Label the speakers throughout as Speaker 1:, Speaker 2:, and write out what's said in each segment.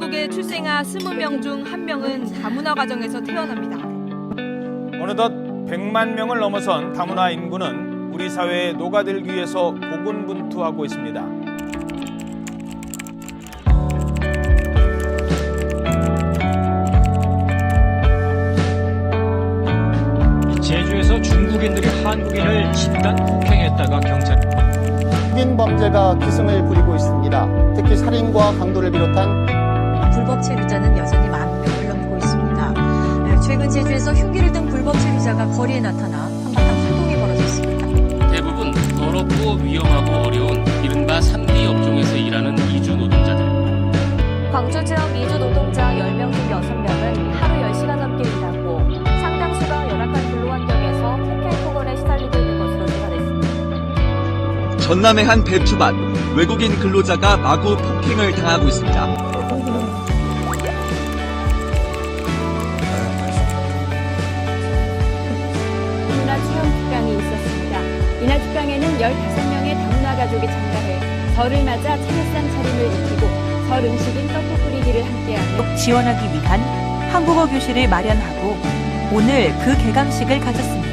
Speaker 1: 지역에 출생한 20명 중 한 명은 다문화 가정에서 태어납니다.
Speaker 2: 어느덧 100만 명을 넘어선 다문화 인구는 우리 사회에 녹아들기 위해서 고군분투하고 있습니다.
Speaker 3: 제주에서 중국인들이 한국인을 집단 폭행했다가 경찰
Speaker 4: 흑인 범죄가 기승을 부리고 있습니다. 특히 살인과 강도를 비롯한
Speaker 5: 불법 체류자는 여전히 만 명을 넘고 있습니다. 네, 최근 제주에서 흉기를 든 불법 체류자가 거리에 나타나 한바탕 활동이 벌어졌습니다.
Speaker 6: 대부분 더럽고 위험하고 어려운 이른바 3D 업종에서 일하는 이주 노동자들.
Speaker 7: 광주 지역 이주 노동자 10명 중 6명은 하루 10시간 넘게 일하고 상당수가 열악한 근로 환경에서 폭행 폭언에 시달리고 있는 것으로 조사됐습니다.
Speaker 8: 전남의 한 배추밭 외국인 근로자가 마구 폭행을 당하고 있습니다.
Speaker 7: 이날 특강에는 15명의 다문화 가족이 참가해 설을 맞아 차례상 차림을 입히고 설 음식인 떡국 끓이기를 함께하며
Speaker 9: 지원하기 위한 한국어 교실을 마련하고 오늘 그 개강식을 가졌습니다.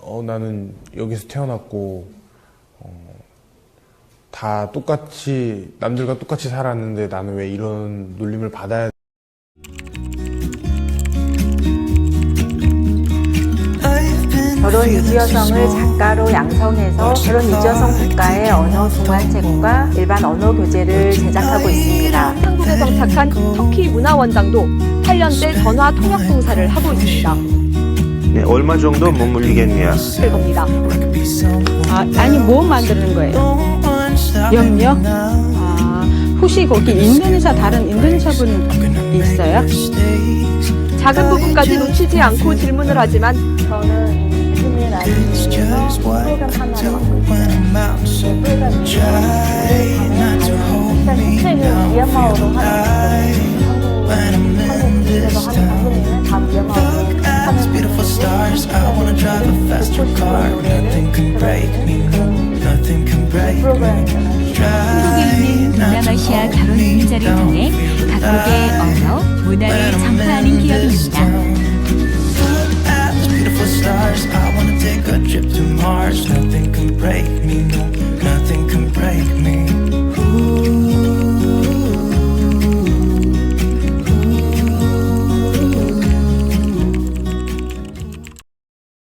Speaker 10: 어, 나는 여기서 태어났고, 어, 다 똑같이, 남들과 똑같이 살았는데 나는 왜 이런 놀림을 받아야
Speaker 11: 결혼 유지 여성을 작가로 양성해서 결혼 유지 여성 국가의 언어 동화책과 일반 언어 교재를 제작하고 있습니다.
Speaker 7: 한국에 정착한 터키 문화원장도 8년째 전화 통역 봉사를 하고 있습니다.
Speaker 12: 네, 얼마 정도 머물리겠냐?
Speaker 7: 을 겁니다.
Speaker 11: 아, 아니 뭐 만드는 거예요? 염려? 아, 혹시 거기 인도네시아 다른 인도네시아 분 있어요?
Speaker 7: 작은 부분까지 놓치지 않고 질문을 하지만
Speaker 11: 저는 이즈미 라디오에서 프로그램 하나를 맡고 있어요. 그 프로그램이 일단 주체는 미얀마어로 하는 거거든요. 한국, 한국에서 하는 방송인은 다 미얀마어로 하는
Speaker 9: 한국에 있는 동남아시아 결혼 이민자를 통해 각국의 언어, 문화를 전파하는 기업입니다.